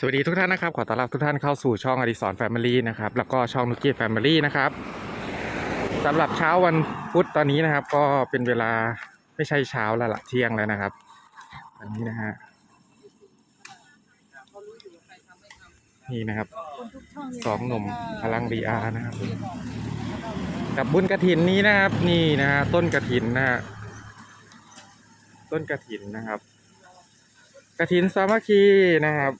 สวัสดีทุกท่านนะครับ ขอต้อนรับทุกท่านเข้าสู่ช่องอดิสรแฟมิลี่นะครับ แล้วก็ช่องนุกี้แฟมิลี่นะครับสำหรับเช้าวันพุธตอนนี้นะครับ ก็เป็นเวลาไม่ใช่เช้าแล้วละเที่ยงแล้วนะครับตอนนี้นะฮะนี่นะครับสองหนุ่มพลังบีอาร์นะครับ กับบุญกระถินนี้นะครับ นี่นะฮะต้นกระถินนะฮะต้นกระถินนะครับ กระถินสามัคคีนะครับ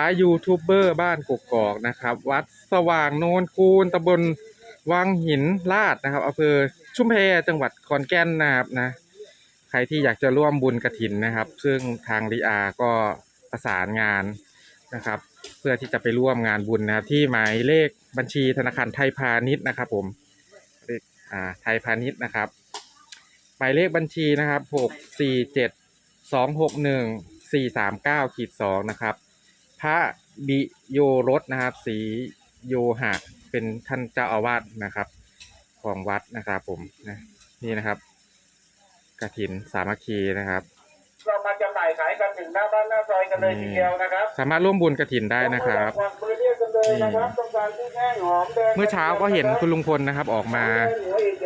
ายยูทูบเบอร์บ้านกกอกนะครับ วัดสว่างโนนคูนตำบลวังหินลาดนะครับอำเภอชุมแพจังหวัดขอนแก่นนะครับนะ ใครที่อยากจะร่วมบุญกระถินนะครับ ซึ่งทางรีอาก็ประสานงานนะครับ เพื่อที่จะไปร่วมงานบุญนะครับ ที่หมายเลขบัญชีธนาคารไทยพาณิชย์นะครับ ผมเลขอ่าไทยพาณิชย์นะครับ หมายเลขบัญชีนะครับหกสี่เจ็ดสองหกหนึ่งสี่สามเก้าขีดสองนะครับ พระบิโยรสนะครับสีโยหะเป็นท่านเจ้าอาวาสนะครับ ของวัดนะครับผมนะนี่นะครับกระถินสามัคคีนะครับเรามาจำหน่ายขายกันถึงหน้าบ้านหน้าซอยกันเลยทีเดียวนะครับ สามารถร่วมบุญกระถินได้นะครับวางมือเรียกกันเลยนะครับต้องการที่แห้งหอมแดงเมื่อเช้าก็เห็นคุณลุงพลนะครับออกมา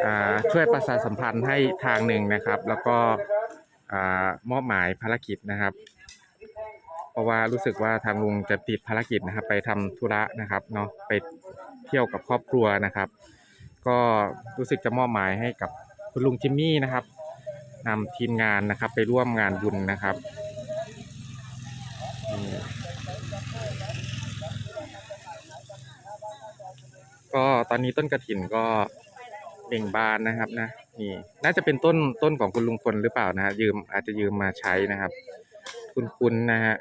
อ่าช่วยประชาสัมพันธ์ให้ทางหนึ่งนะครับ แล้วก็อ่ามอบหมายภารกิจนะครับเพ ราะว่ารู้สึกว่าทางลุงจะติดภารกิจนะครับ ไปทำธุระนะครับเนาะไปเที่ยวกับครอบครัวนะครับ ก็รู้สึกจะมอบหมายให้กับคุณลุงจิมมี่นะครับนำทีมงานนะครับไปร่วมงานบุญนะครับก็ตอนนี้ต้นกระถินก็เบ่งบานนะครับนะนี่น่าจะเป็นต้นต้นของคุณลุงพลหรือเปล่านะฮะยืมอาจจะยืมมาใช้นะครับ คุณๆนะฮะ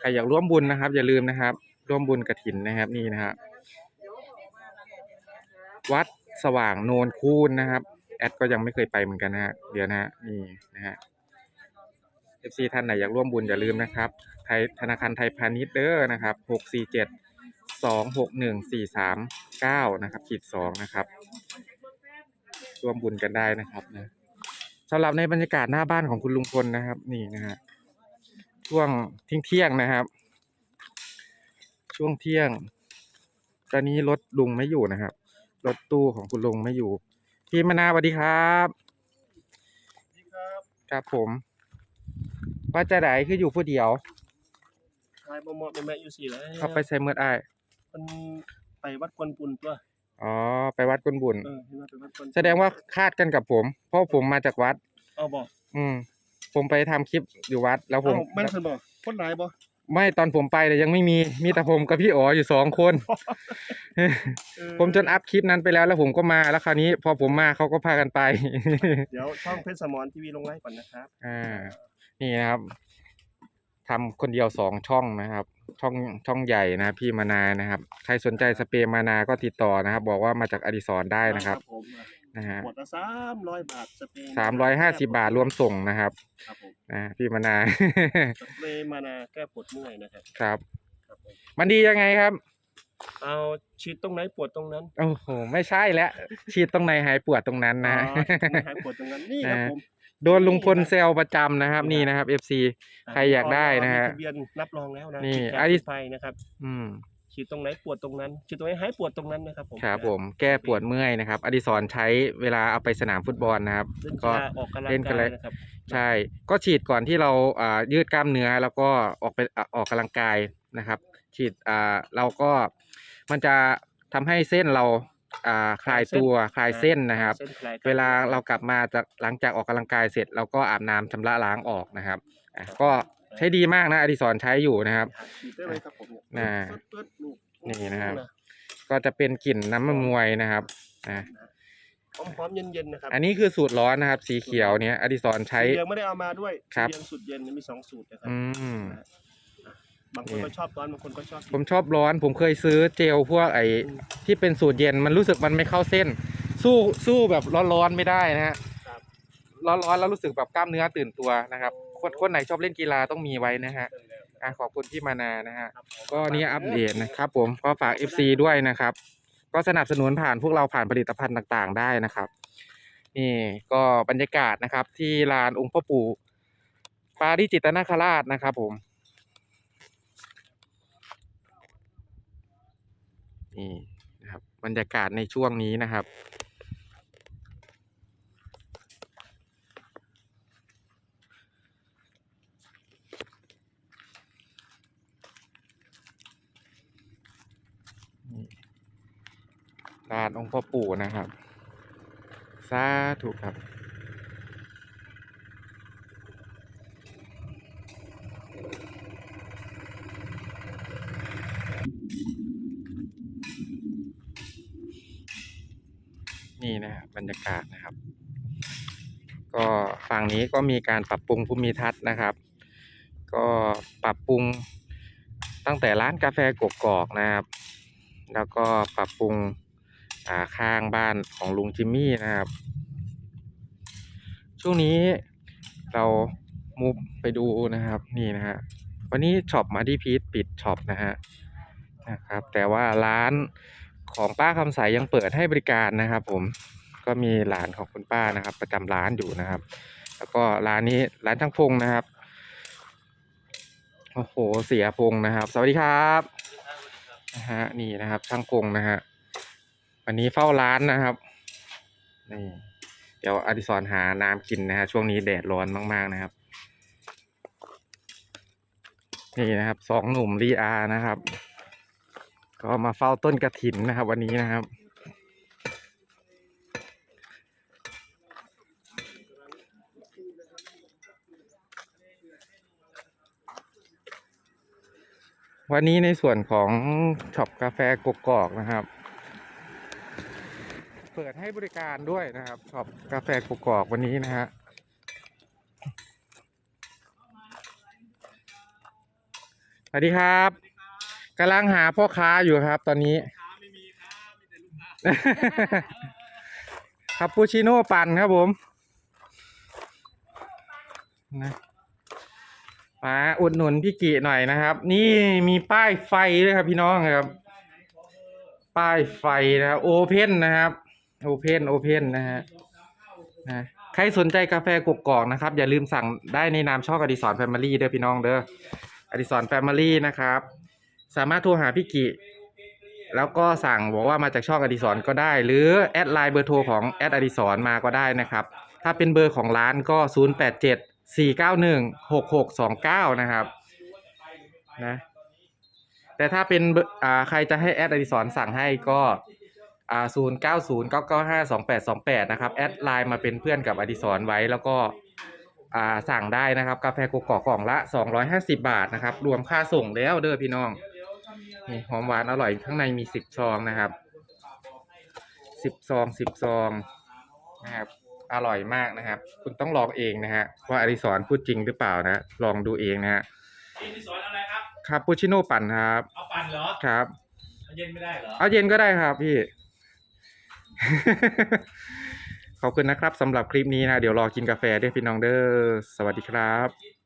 ใครอยากร่วมบุญนะครับ อย่าลืมนะครับ ร่วมบุญกระถินนะครับนี่นะครับวัดสว่างโนนคูนนะครับแอดก็ยังไม่เคยไปเหมือนกันนะฮะเดี๋ยวนะฮะนี่นะฮะเอฟซีท่านไหนอยากร่วมบุญอย่าลืมนะครับไทยธนาคารไทยพาณิชย์เด้อนะครับหกสี่เจ็ดสองหกหนึ่งสี่สามเก้านะครับขีดสองนะครับ ร่วมบุญกันได้นะครับนะสำหรับในบรรยากาศหน้าบ้านของคุณลุงพลนะครับ นี่นะฮะ ช่วงเที่ยงเที่ยงๆนะครับ ช่วงเที่ยง ตอนนี้รถลุงไม่อยู่นะครับ รถตู้ของคุณลุงไม่อยู่ พี่มนาสวัสดีครับครับผมว่าจะไหนคืออยู่ผู้เดียวขายบ่เหมาะเป็นแม่อยู่สี่แล้วเข้าไปใส่เมื่ออ้ายมันไปวัดควนปุนตัวอ๋อ ไปวัดกุนบุญเออเห็นว่าไปวัดควนปุณแสดงว่าคาดกันกับผม เพราะผมมาจากวัดเอาบ่อืม ผมไปทำคลิปอยู่วัดแล้วผมเอ้าแม่นเพิ่นบ่คนหลายบ่ไม่ตอนผมไปเนี่ยยังไม่มีมีแต่ผมกับพี่อ๋ออยู่สองคน เออผมจนอัพคลิปนั้นไปแล้วแล้วผมก็มาแล้วคราวนี้ พอผมมาเขาก็พากันไป เดี๋ยวช่องเพชรสมรทีวีลงไลฟ์ก่อนนะครับ อ่านี่นะครับทำคนเดียวสองช่องนะครับ ช่องช่องใหญ่นะพี่มานานะครับ ใครสนใจสเปรย์มานาก็ติดต่อนะครับ บอกว่ามาจากอดิสรได้นะครับ ผม นะฮะขวดละ300บาทสเปรย์สามร้อยห้าสิบาทรวมส่งนะครับครับผมนะพี่มานา สเปรย์มานาแก้ปวดเมื่อยนะครับครับ ครับผมมันดียังไงครับเอาฉีดตรงไหนปวดตรงนั้นโอ้โหไม่ใช่แล้วฉีดตรงไหนหายปวดตรงนั้นนะอ๋อฉีดตรงไหนหายปวดตรงนั้นนี่ครับนะ ผม โดนลุงพลเซลประจำนะครับ นี่นะครับ FC ใครอยากได้นะฮะ มีทะเบียนรับรองแล้วนะนี่ฉีดอันนี้ยาไปนะครับ อืม ฉีดตรงไหนปวดตรงนั้นฉีดตรงไหนหายปวดตรงนั้นนะครับผมครับผมแก้ปวดเมื่อยนะครับ อดิศรใช้เวลาเอาไปสนามฟุตบอลนะครับเล่นก็กีฬาออกกำลังเล่นกันกาเลยยนะครับใช่ ก็ฉีดก่อนที่เราอ่ายืดกล้ามเนื้อแล้วก็ออกไปอะออกกำลังกายนะครับ ฉีดอ่าเราก็มันจะทำให้เส้นเราอ่าคลายตัวคลายเส้นนะครับเส้นคลายเวลาเรากลับมาจากหลังจากออกกำลังกายเสร็จ เราก็อาบน้ำชำระล้างออกนะครับอะก็ ใช้ดีมากนะอดิศรใช้อยู่นะครับ ฉีดได้เลยครับผมเยน่าเปิดๆลูกนี่นะครับ ก็จะเป็นกลิ่นน้ำมันมวยนะครับอะหอมๆเย็นๆนะครับอันนี้คือสูตรร้อนนะครับ สีเขียวเนี้ยอดิศรใช้ สีเหลืองไม่ได้เอามาด้วยครับ สีเหลืองสูตรเย็นมีสองสูตรนะครับ อืม บางคนก็ชอบร้อนบางคนก็ชอบผมชอบร้อน ผมเคยซื้อเจลพวกไอ้ที่เป็นสูตรเย็นมันรู้สึกมันไม่เข้าเส้น สู้สู้แบบร้อนๆไม่ได้นะฮะครับร้อนๆแล้วรู้สึกแบบกล้ามเนื้อตื่นตัวนะครับ คนคนไหนชอบเล่นกีฬาต้องมีไว้นะฮะอะขอบคุณพี่มานานะฮะก็นี่อัปเดตนะครับ ผมก็ฝาก FC ด้วยนะครับ ก็สนับสนุนผ่านพวกเราผ่านผลิตภัณฑ์ต่างๆ ได้นะครับ นี่ก็บรรยากาศนะครับ ที่ลานองค์พ่อปู่ปาริจิตนาคราชนะครับ ผมนี่นะครับบรรยากาศในช่วงนี้นะครับ ลานองค์พ่อปู่นะครับสาธุครับ นี่นะครบรรยากาศนะครับ ก็ฝั่งนี้ก็มีการปรับปรุงภูมิทัศน์นะครับ ก็ปรับปรุงตั้งแต่ร้านกาแฟกกอกนะครับ แล้วก็ปรับปรุง ข้างบ้านของลุงจิมมี่นะครับ ช่วงนี้เรามุฟไปดูนะครับนี่นะฮะวันนี้ช็อปมาที่พีทปิดช็อปนะฮะนะครับ แต่ว่าร้านของป้าคำใสยังเปิดให้บริการนะครับ ผมก็มีหลานของคุณป้านะครับ ประจำร้านอยู่นะครับ แล้วก็ร้านนี้ร้านช่างพงนะครับโอ้โหเสียพงนะครับ สวัสดีครับนะฮะนี่นะครับช่างพงนะฮะ วันนี้เฝ้าร้านนะครับนี่เดี๋ยวอดิศรหาน้ำกินนะฮะช่วงนี้แดดร้อนมาก ๆนะครับ นี่นะครับสองหนุ่มรีอานะครับ ก็มาเฝ้าต้นกระถินนะครับ วันนี้นะครับวันนี้ในส่วนของช็อปกาแฟกกอกนะครับเปิดให้บริการด้วยนะครับช็อปกาแฟกกอกวันนี้นะฮะสวัสดีครับกำลังหาพ่อค้าอยู่ครับ ตอนนี้คาปูชิโน่ปั่นครับผมนะมาอุดหนุนพี่กิหน่อยนะครับ นี่มีป้ายไฟด้วยครับพี่น้องครับ ป้ายไฟนะครับโอเพนนะครับ โอเพนโอเพนนะฮะนะใครสนใจกาแฟกกอกนะครับ อย่าลืมสั่งได้ในนามช่องอดิสรแฟมิลี่เด้อพี่น้องเด้ออดิสรแฟมิลี่นะครับ สามารถโทรหาพี่กิแล้วก็สั่งบอกว่ามาจากช่องอดิสรก็ได้ หรือแอดไลน์เบอร์โทรของแอดอดิสรมาก็ได้นะครับ ถ้าเป็นเบอร์ของร้านก็ 0 8 7 4 9 1 6 6 2 9 นะครับนะแต่ถ้าเป็นเบอร์อ่าใครจะให้แอดอดิสรสั่งให้ก็ อ่า0 9 0 9 9 5 2 8 2 8นะครับ แอดไลน์มาเป็นเพื่อนกับอดิสรไว้แล้วก็อ่าสั่งได้นะครับ กาแฟกกอกกล่องละ250บาทนะครับ รวมค่าส่งแล้วเด้อพี่น้องนี่หอมหวานอร่อยข้างในมีสิบซองนะครับสิบซองสิบซองนะครับอร่อยมากนะครับ คุณต้องลองเองนะฮะว่าอดิสรพูดจริงหรือเปล่านะ ลองดูเองนะฮะนี่ที่สอนอะไรครับคาปูชิโน่ปั่นครับ เอาปั่นเหรอครับ เอาเย็นไม่ได้เหรอ เอาเย็นก็ได้ครับพี่ ขอบคุณนะครับสำหรับคลิปนี้นะ เดี๋ยวรอกินกาแฟด้วยพี่น้องเด้อสวัสดีครับ